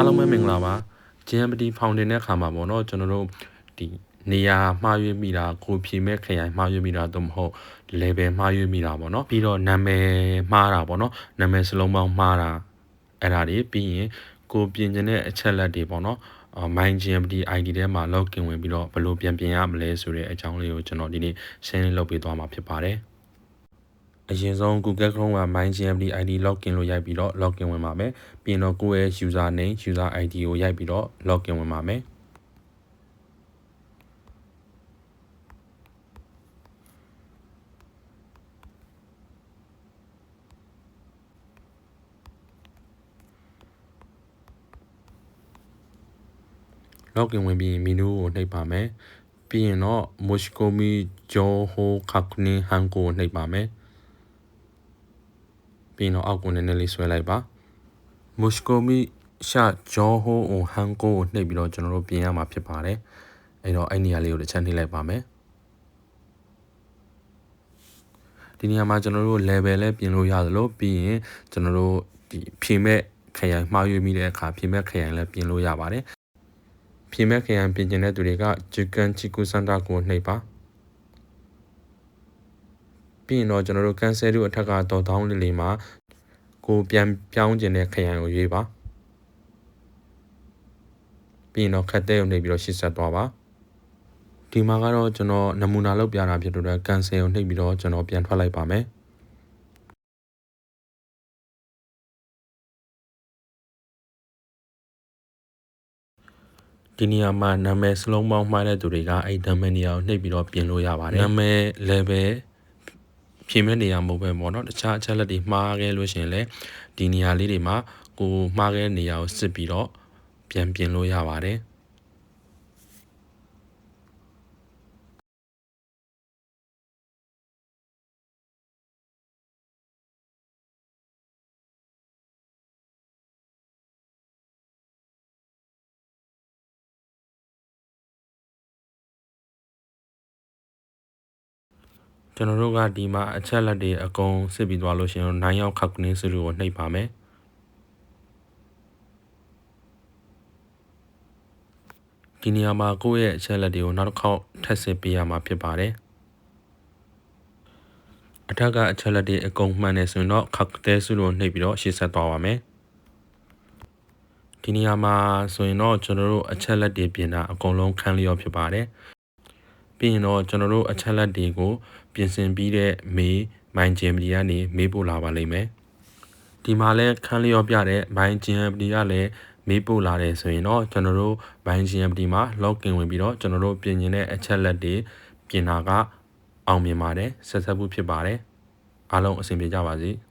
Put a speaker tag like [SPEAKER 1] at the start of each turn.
[SPEAKER 1] အားလုံးပဲမင်္ဂလာပါ GMPT Foundation တဲ့ခါမှာပေါ့နော်ကျွန်တော်တို့ဒီနေရာမှားရွေးမိတာကိုဖြေမဲ့ခရိုင်မှားရွေးမိတာသို့မဟုတ် level မှားရွေးမိတာပေါ့နော်ပြီးတော့နာမည်မှားတာပေါ့နော်နာမည်စလုံးပေါင်းမှားတာအဲ့ဒါတွေပြီးရင်ကိုပြင်ကျင်တဲ့အချက်လက်တွေပေါ့နော်အာ mind GMPT ID ထဲမှာ login ဝင်ပြီးတော့ဘယ်လိုပြန်ပြင်ရမလဲဆိုတဲ့အကြောင်းလေးကိုကျွန်တော်ဒီနေ့ share လုပ်ပေးသွားမှာဖြစ်ပါတယ် အရင်ဆုံး Google Chrome က MyGMD ID login လို့ရိုက်ပြီးတော့ login ဝင်ပါမယ်။ပြီးရင်တော့ကိုယ့်ရဲ့ user name user ID ကိုရိုက်ပြီးတော့ login ဝင်ပါမယ်။ login ဝင်ပြီး menu ကိုနှိပ်ပါမယ်။ပြီးရင်တော့ Moshikomi Joho Kakune Hanko ကိုနှိပ်ပါမယ်။ ပြီးရင်တော့အောက်ကိုနည်းနည်းလေးဆွဲလိုက်ပါမုရှကိုမီရှာဂျောဟိုအိုဟန်ကိုကိုနှိပ်ပြီးတော့ကျွန်တော်တို့ပြင်ရမှာဖြစ်ပါတယ်အဲ့တော့အဲ့နေရာလေးကိုတစ်ချက်နှိပ်လိုက်ပါမယ်ဒီနေရာမှာကျွန်တော်တို့ level လည်းပြင်လို့ရသလိုပြီးရင်ကျွန်တော်တို့ဒီဖြည့်မဲ့ခရိုင်မှားရွေးမိတဲ့အခါဖြည့်မဲ့ခရိုင်လည်းပြင်လို့ရပါတယ်ဖြည့်မဲ့ခရိုင်ပြင်ကျင်တဲ့သူတွေက Chicken Chiku Center ကိုနှိပ်ပါ ပြီးရင်တော့ကျွန်တော်တို့ cancel တို့အထက်ကတော့တောင်းလေးလေးမှာကိုပြန်ပြောင်းကျင်တဲ့ခရိုင်ကိုရွေးပါပြီးရင်တော့ခက်တဲ့ုံနှိပ်ပြီးတော့ရှေ့ဆက်သွားပါဒီမှာကတော့ကျွန်တော်နမူနာလုပ်ပြတာဖြစ်တဲ့အတွက် cancel ကိုနှိပ်ပြီးတော့ကျွန်တော်ပြန်ထွက်လိုက်ပါမယ်ဒီနေရာမှာနာမည်စလုံးပေါင်းမှားတဲ့သူတွေကအဲ့နာမည်နေရာကိုနှိပ်ပြီးတော့ပြင်လို့ရပါတယ်နာမည် level ဖြည့်မဲ့နေရာမဟုတ်ပဲပေါ့နော်တခြားအချက်လက်တွေမှားခဲ့လို့ရှင်လဲဒီနေရာလေးတွေမှာကိုမှားခဲ့နေရာကိုစစ်ပြီးတော့ပြန်ပြင်လို့ရပါတယ် ကျွန်တော်တို့ကဒီမှာအချက်လက်တွေအကုန်စစ်ပြီးသွားလို့ရှိရင်9ရောက်ခက်ကနေစလူကိုနှိပ်ပါမယ်ဒီနေရာမှာကိုယ့်ရဲ့အချက်လက်တွေကိုနောက်တစ်ခေါက်ထပ်စစ်ပေးရမှာဖြစ်ပါတယ်အထက်ကအချက်လက်တွေအကုန်မှန်နေဆိုရင်တော့ခက်တဲစုလို့နှိပ်ပြီးတော့ရှေ့ဆက်သွားပါမယ်ဒီနေရာမှာဆိုရင်တော့ကျွန်တော်တို့အချက်လက်တွေပြင်တာအကုန်လုံးခန်းလျောဖြစ်ပါတယ် ပြီးရင်တော့ကျွန်တော်တို့အချက်လက်တွေကိုပြင်ဆင်ပြီးတဲ့မေးမိုင်းဂျင်မီကနေမေးပို့လာပါလိမ့်မယ်ဒီမှာလဲခန်းလျောပြတဲ့မိုင်းဂျင်မီကလည်းမေးပို့လာတယ်ဆိုရင်တော့ကျွန်တော်တို့မိုင်းဂျင်မီမှာ login ဝင်ပြီးတော့ကျွန်တော်တို့ပြင်ကျင်တဲ့အချက်လက်တွေပြင်တာကအောင်မြင်ပါတယ်ဆက်ဆက်မှုဖြစ်ပါတယ်အားလုံးအဆင်ပြေကြပါစေ။